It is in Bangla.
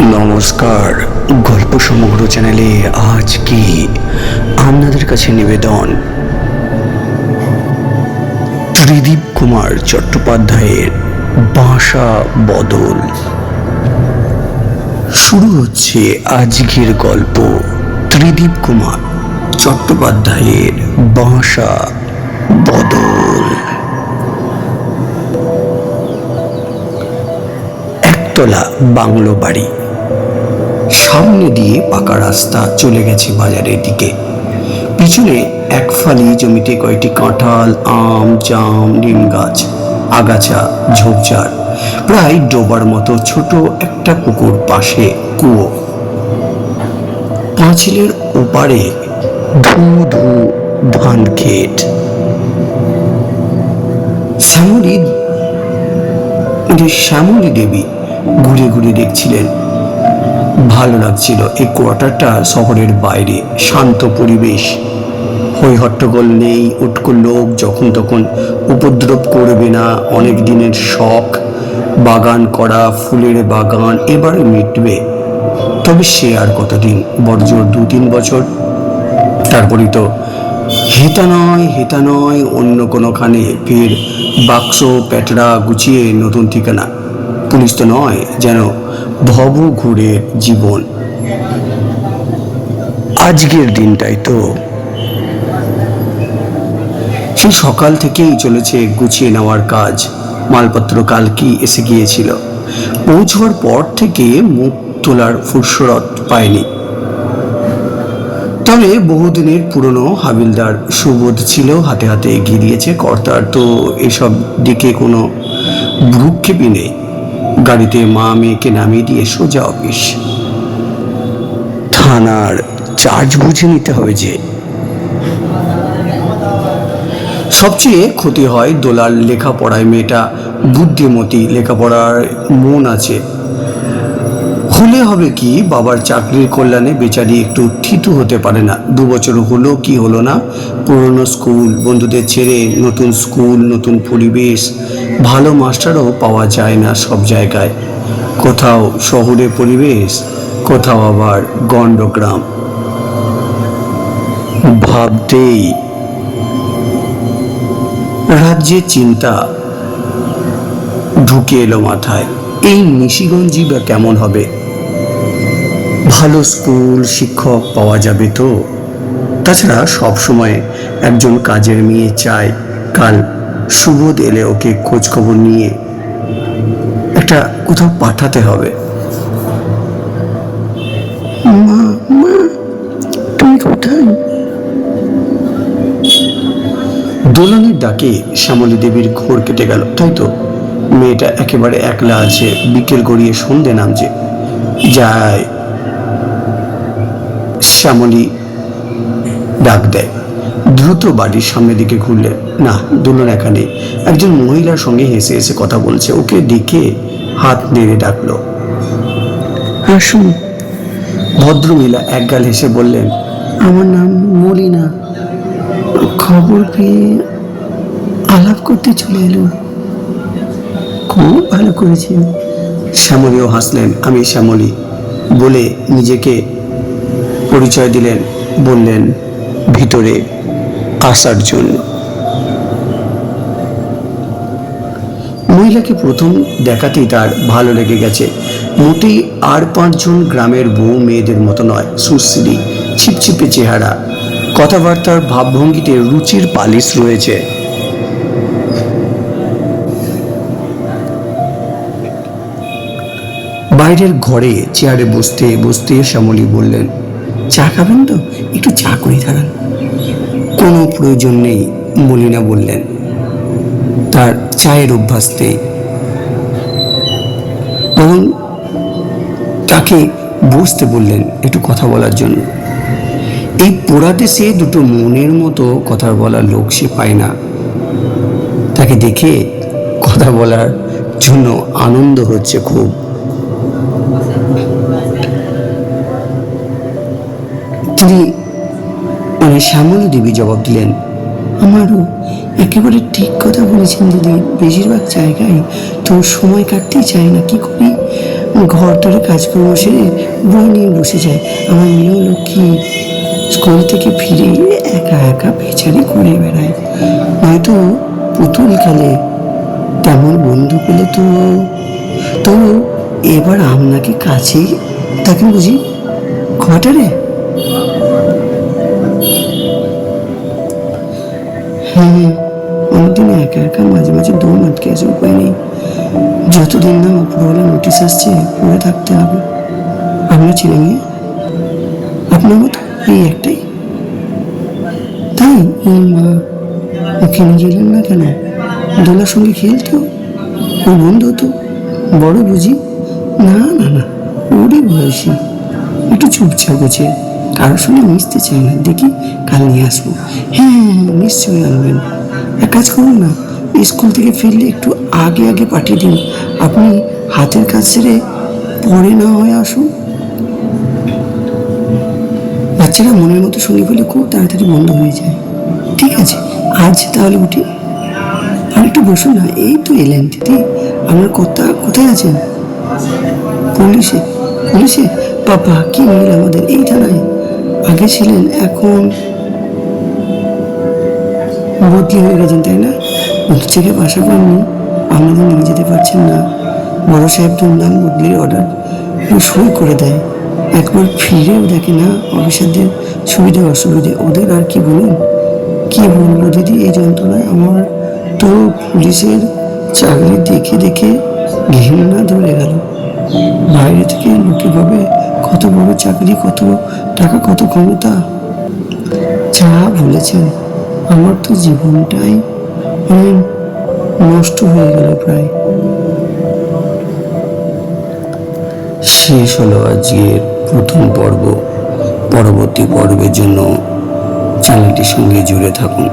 নমস্কার। গল্প সমগ্র চ্যানেলে আজ কি আপনাদের কাছে নিবেদন। ত্রিদীপ কুমার চট্টোপাধ্যায়ের বাসা বদল। শুরু হচ্ছে আজকের গল্প ত্রিদীপ কুমার চট্টোপাধ্যায়ের বাসা বদল। একতলা বাংলো বাড়ি। সামনে দিয়ে পাকা রাস্তা চলে গেছে বাজারের দিকে। পিছনে এক ফালি জমিতে কয়েকটি কাঁঠাল, আম, জাম, নিম গাছ, আগাছা, ঝোপঝাড়, প্রায় ডোবার মতো ছোট একটা পুকুর পাশে কুয়ো। পাঁচিলের ওপারে ধু ধু ধান ক্ষেত। শ্যামলী শ্যামলী দেবী ঘুরে ঘুরে দেখছিলেন ভালো লাগছিল এই কোয়ার্টারটা শহরের বাইরে, শান্ত পরিবেশ। হই হট্টগোল নেই উটকো লোক যখন তখন উপদ্রব করবে না, অনেক দিনের শখ, বাগান করা, ফুলের বাগান এবারে মিটবে। তবে সে আর কতদিন বড়জোর দু তিন বছর? তারপরেই তো হেতা নয় হেতা নয় অন্য কোনোখানে ফের বাক্স প্যাটরা গুছিয়ে নতুন ঠিকানা। পুলিশ তো নয়, যেন ভব ঘুরে জীবন। আজকের দিনটাই তো। সেই সকাল থেকেই চলেছে গুছিয়ে নেওয়ার কাজ। মালপত্র কালকেই এসে গিয়েছিল। পৌঁছবার পর থেকে মুখ তোলার ফুরসরত পায়নি। তবে বহুদিনের পুরনো হাবিলদার সুবোধ ছিল, হাতে হাতে এগিয়ে দিয়েছে কর্তার। তো এসব দিকে কোনো ভ্রুক্ষেপই নেই। গাড়িতে মা মেয়েকে নামিয়ে দিয়ে সোজা অফিস। থানার চার্জ বুঝে নিতে হবে যে সবচেয়ে ক্ষতি হয় দোলার লেখাপড়ায়। মেয়েটা বুদ্ধিমতী, লেখাপড়ার মন আছে। হলে হবে কি, বাবার চাকরির কল্যাণে বেচারি একটু থিতু হতে পারে না। দু বছর হলো, কি হলো না? পুরনো স্কুল, বন্ধুদের ছেড়ে নতুন স্কুল, নতুন পরিবেশ ভালো মাস্টারও পাওয়া যায় না সব জায়গায়। কোথাও শহুরে পরিবেশ, কোথাও আবার গণ্ডগ্রাম। ভাবতেই রাজ্যের চিন্তা ঢুকে এলো মাথায়, এই নিশিগঞ্জই বা কেমন হবে? ভালো স্কুল, শিক্ষক পাওয়া যাবে তো? তাছাড়া সবসময় একজন কাজের মেয়ে চায় কাল সুবোধ এলে ওকে খোঁজ খবর নিয়ে একটা কোথাও পাঠাতে হবে। মা মা তুমি কোথায়? দোলনের ডাকে শ্যামলী দেবীর ঘোর কেটে গেল তাই তো? মেয়েটা একেবারে একলা আছে বিকেল গড়িয়ে সন্ধে নামছে। যায়। শ্যামলী ডাক দেয়। দ্রুত বাড়ির সামনের দিকে ঘুরলেন না দুলন একা নেই। একজন মহিলার সঙ্গে হেসে হেসে কথা বলছে। ওকে ডেকে হাত নেড়ে ডাকলো। আসুন। ভদ্রমহিলা একগাল হেসে বললেন আমার নাম মলিনা। খবর পেয়ে আলাপ করতে চলে এলো খুব ভালো করেছেন। শ্যামলীও হাসলেন আমি শ্যামলী। বলে নিজেকে পরিচয় দিলেন বললেন ভিতরে আসার জন্য। মহিলাকে প্রথম দেখাতেই তার ভালো লেগে গেছে। মোটেই আর পাঁচজন গ্রামের বউ মেয়েদের মতো নয়, সুশ্রী, ছিপছিপে চেহারা। কথাবার্তার ভাবভঙ্গিতে রুচির পালিশ রয়েছে। বাইরের ঘরে চেয়ারে বসতে বসতে শ্যামলী বললেন, চা খাবেন তো? একটু চা করে দাঁড়ান। কোনো প্রয়োজন নেই, মলিনা বললেন। তার চায়ের অভ্যাস নেই। বরং তাকে বসতে বললেন একটু কথা বলার জন্য। এই পোড়া দেশে দুটো মনের মতো কথা বলার লোক সে পায় না। তাকে দেখে কথা বলার জন্য আনন্দ হচ্ছে খুব। তিনি মানে শ্যামলী দেবী জবাব দিলেন, আমারও একেবারে ঠিক কথা বলেছেন দিদি। বেশিরভাগ জায়গায় তো সময় কাটতেই চায় না। কি করি? ঘর ধরে কাজকর্ম সেরে বই নিয়ে বসে যায়। আমার মেয়েও লক্ষ্মী স্কুল থেকে ফিরে একা একা বেচারি করে বেড়ায়। নয়তো পুতুল খেলে তেমন বন্ধু পেলে তো। তো এবার আপনাকে কাছেই তাকে বুঝি? কোয়ার্টারে হ্যাঁ অনেকদিন একা একা মাঝে মাঝে দম আটকে আছে উপায় নেই। যতদিন না উপরওয়ালা নোটিশ আসছে, পড়ে থাকতে হবে। আপনার ছেলে মেয়ে। আপনার মতো এই একটাই। তাই ওই মা ওকে নিয়ে গেলেন না কেন? দোলার সঙ্গে খেলতো ওর বন্ধু তো বড় বুঝি। না না না, ওরই বয়সী। একটু চুপচাপ আছে। কারোর সঙ্গে মিশতে চাই না, দেখি কাল নিয়ে আসব। হ্যাঁ হ্যাঁ হ্যাঁ নিশ্চয়ই আনবেন। এক কাজ করুন না, স্কুল থেকে ফিরলে একটু আগে আগে পাঠিয়ে দিন। আপনি হাতের কাজ ছেড়ে পরে না হয়ে আসুন। বাচ্চারা মনের মতো সঙ্গী পেলে খুব তাড়াতাড়ি বন্ধ হয়ে যায়। ঠিক আছে, আজ তাহলে উঠি। আর একটু বসুন না, এই তো এলেন। দিদি, আপনার কথা কোথায় আছেন? পুলিশে পুলিশে? বাবা, কি মিল আমাদের এই থানায়? আগে ছিলেন, এখন বদলি হয়ে গেছেন, তাই না? ওর থেকে বাসা পাননি আপনাদের নিয়ে যেতে পারছেন না। বড় সাহেব ধুমধাম বদলির অর্ডার সই করে দেয়। একবার ফিরেও দেখে না অফিসারদের সুবিধা অসুবিধে। ওদের আর কি বলুন? কি বলব দিদি, এই যন্ত্রণায় আমার তো পুলিশের চাকরি দেখে দেখে ঘৃণা ধরে গেল। বাইরে থেকে লোকে ভাবে কত বড় চাকরি, কত টাকা, কত ক্ষমতা? যা বলেছেন, আমার তো জীবনটাই মানে নষ্ট হয়ে গেল প্রায়। শেষ হলো আজকের প্রথম পর্ব। পরবর্তী পর্বের জন্য চ্যানেলটির সঙ্গে জুড়ে থাকুন।